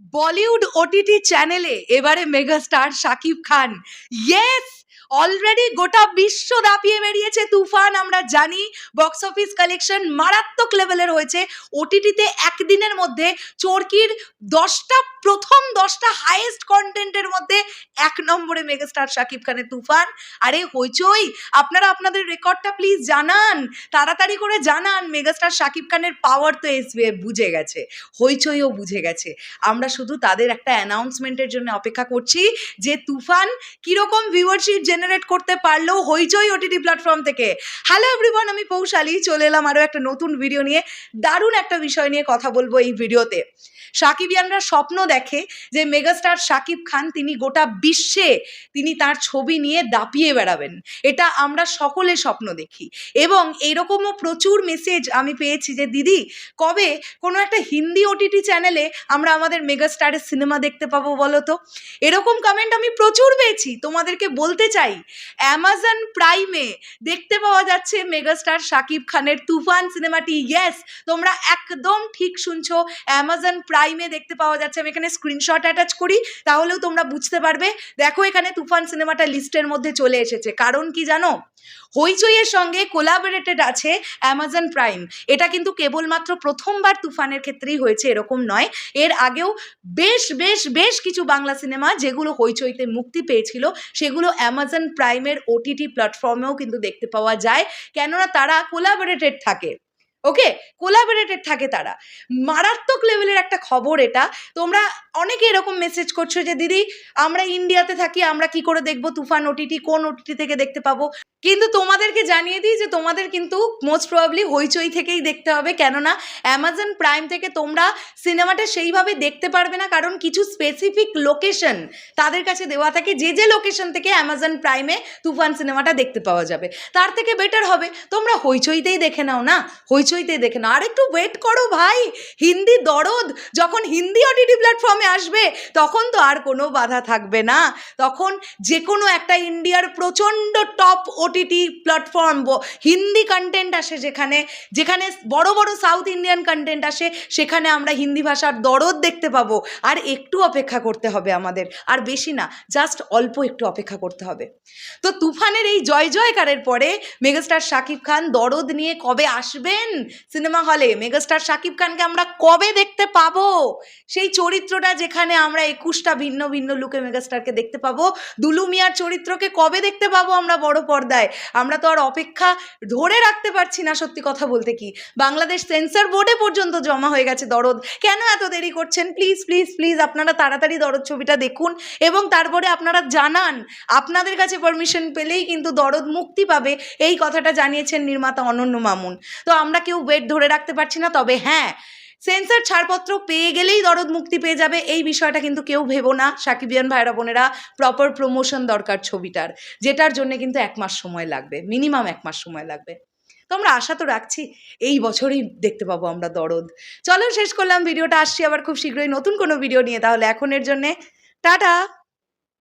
Bollywood OTT চ্যানেলে এবারে megastar Shakib Khan. Yes already গোটা বিশ্ব দাপিয়ে বেরিয়েছে তুফান, আমরা জানি। বক্স অফিস কালেকশন মারাত্মক লেভেলের হয়েছে। ওটিটিতে একদিনের মধ্যে চরকির দশটা, প্রথম দশটা হাইয়েস্ট কন্টেন্টের মধ্যে এক নম্বরে মেগাস্টার শাকিব খানের তুফান। আরে হইচই! আপনারা আপনাদের রেকর্ডটা প্লিজ জানান। তাড়াতাড়ি করে জানান, মেগাস্টার শাকিব খানের পাওয়ার তো এস বুঝে গেছে। হইচইও বুঝে গেছে। আমরা শুধু তাদের একটা অ্যানাউন্সমেন্টের জন্য অপেক্ষা করছি যে তুফান কীরকম ভিউয়ারশিপ জেনারেট করতে পারল হইচই ওটিটি প্ল্যাটফর্ম থেকে। হ্যালো এভরিওয়ান আমি পৌশালী, চলে এলাম আরও একটা নতুন ভিডিও নিয়ে। দারুণ একটা বিষয় নিয়ে কথা বলব এই ভিডিওতে সাকিবিয়ানরা স্বপ্ন দেখে যে মেগাস্টার সাকিব খান তিনি গোটা বিশ্বে তিনি তার ছবি নিয়ে দাপিয়ে বেড়াবেন। এটা আমরা সকলে স্বপ্ন দেখি। এবং এরকমও প্রচুর মেসেজ আমি পেয়েছি যে, দিদি, কবে কোনো একটা হিন্দি ওটিটি চ্যানেলে আমরা আমাদের মেগাস্টারের সিনেমা দেখতে পাবো বলো তো এরকম কমেন্ট আমি প্রচুর পেয়েছি, তোমাদেরকে বলতে চাই। অ্যামাজন প্রাইমে দেখতে পাওয়া যাচ্ছে মেগাস্টার শাকিব খানের তুফান সিনেমাটি ইয়েস তোমরা একদম ঠিক শুনছো অ্যামাজন প্রাইমে দেখতে পাওয়া যাচ্ছে। আমি এখানে স্ক্রিনশট অ্যাটাচ করি, তাহলেও তোমরা বুঝতে পারবে। দেখো এখানে তুফান সিনেমাটা লিস্টের মধ্যে চলে এসেছে। কারণ কি জানো? হইচইয়ের সঙ্গে কোলাবোরেটেড আছে অ্যামাজন প্রাইম এটা কিন্তু কেবলমাত্র প্রথমবার তুফানের ক্ষেত্রেই হয়েছে, এরকম নয়। এর আগেও বেশ বেশ বেশ কিছু বাংলা সিনেমা যেগুলো হইচইতে মুক্তি পেয়েছিল, সেগুলো অ্যামাজন প্রাইমের ওটিটি প্ল্যাটফর্মেও কিন্তু দেখতে পাওয়া যায়। কেননা তারা কোলাবোরেটেড থাকে। ওকে কোলাবোরেটেড থাকে তারা। মারাত্মক লেভেলের একটা খবর এটা। তোমরা অনেকে এরকম মেসেজ করছ যে, দিদি, আমরা ইন্ডিয়াতে থাকি, আমরা কি করে দেখব তুফান ওটিটি কোন ওটিটি থেকে দেখতে পাবো? কিন্তু তোমাদেরকে জানিয়ে দিই যে তোমাদের কিন্তু মোস্ট প্রবাবলি হইচই থেকেই দেখতে হবে। কেননা অ্যামাজন প্রাইম থেকে তোমরা সিনেমাটা সেইভাবে দেখতে পারবে না, কারণ কিছু স্পেসিফিক লোকেশন তাদের কাছে দেওয়া থাকে। যে যে লোকেশন থেকে অ্যামাজন প্রাইমে তুফান সিনেমাটা দেখতে পাওয়া যাবে, তার থেকে বেটার হবে। তোমরা হইচইতেই দেখে নাও না? হইচইতেই দেখে নাও। আর একটু ওয়েট করো ভাই। হিন্দি দরদ, যখন হিন্দি ওটিটি প্ল্যাটফর্মে আসবে, তখন তো আর কোনো বাধা থাকবে না। তখন যে কোনো একটা ইন্ডিয়ার প্রচণ্ড top OTT platform Hindi content আসে যেখানে যেখানে বড় বড় সাউথ ইন্ডিয়ান কন্টেন্ট আসে, সেখানে আমরা হিন্দি ভাষার দরদ দেখতে পাবো। আর একটু অপেক্ষা করতে হবে আমাদের, আর বেশি না জাস্ট অল্প একটু অপেক্ষা করতে হবে। তো তুফানের এই জয় জয়কারের পরে মেগাস্টার শাকিব খান দরদ নিয়ে কবে আসবেন সিনেমা হলে? মেগাস্টার শাকিব খানকে আমরা কবে দেখতে পাবো? সেই চরিত্রটা যেখানে আমরা একুশটা ভিন্ন ভিন্ন লুকে মেগাস্টারকে দেখতে পাবো। দুলু মিয়ার চরিত্রকে কবে দেখতে পাবো আমরা বড় পর্দায়? আমরা তো আর অপেক্ষা ধরে রাখতে পারছি না সত্যি কথা বলতে কি। বাংলাদেশ সেন্সর বোর্ডে পর্যন্ত জমা হয়ে গেছে দরদ। কেন এত দেরি করছেন? প্লিজ প্লিজ প্লিজ আপনারা তাড়াতাড়ি দরদ ছবিটা দেখুন এবং তারপরে আপনারা জানান। আপনাদের কাছে পারমিশন পেলেই কিন্তু দরদ মুক্তি পাবে, এই কথাটা জানিয়েছেন নির্মাতা অনন্য মামুন। তো আমরা কেউ ওয়েট ধরে রাখতে পারছি না, তবে হ্যাঁ সেন্সার ছাড়পত্র পেয়ে গেলেই দরদ মুক্তি পেয়ে যাবে। এই বিষয়টা কিন্তু কেউ ভেবো না। সাকিবিয়ান ভাইরা বোনেরা প্রপার প্রমোশন দরকার ছবিটার, যেটার জন্য কিন্তু এক মাস সময় লাগবে মিনিমাম এক মাস সময় লাগবে। তো আমরা আশা তো রাখছি এই বছরই দেখতে পাবো আমরা দরদ। চলো, শেষ করলাম ভিডিওটা। আসছি আবার খুব শীঘ্রই নতুন কোনো ভিডিও নিয়ে। তাহলে এখনের জন্যে টাটা!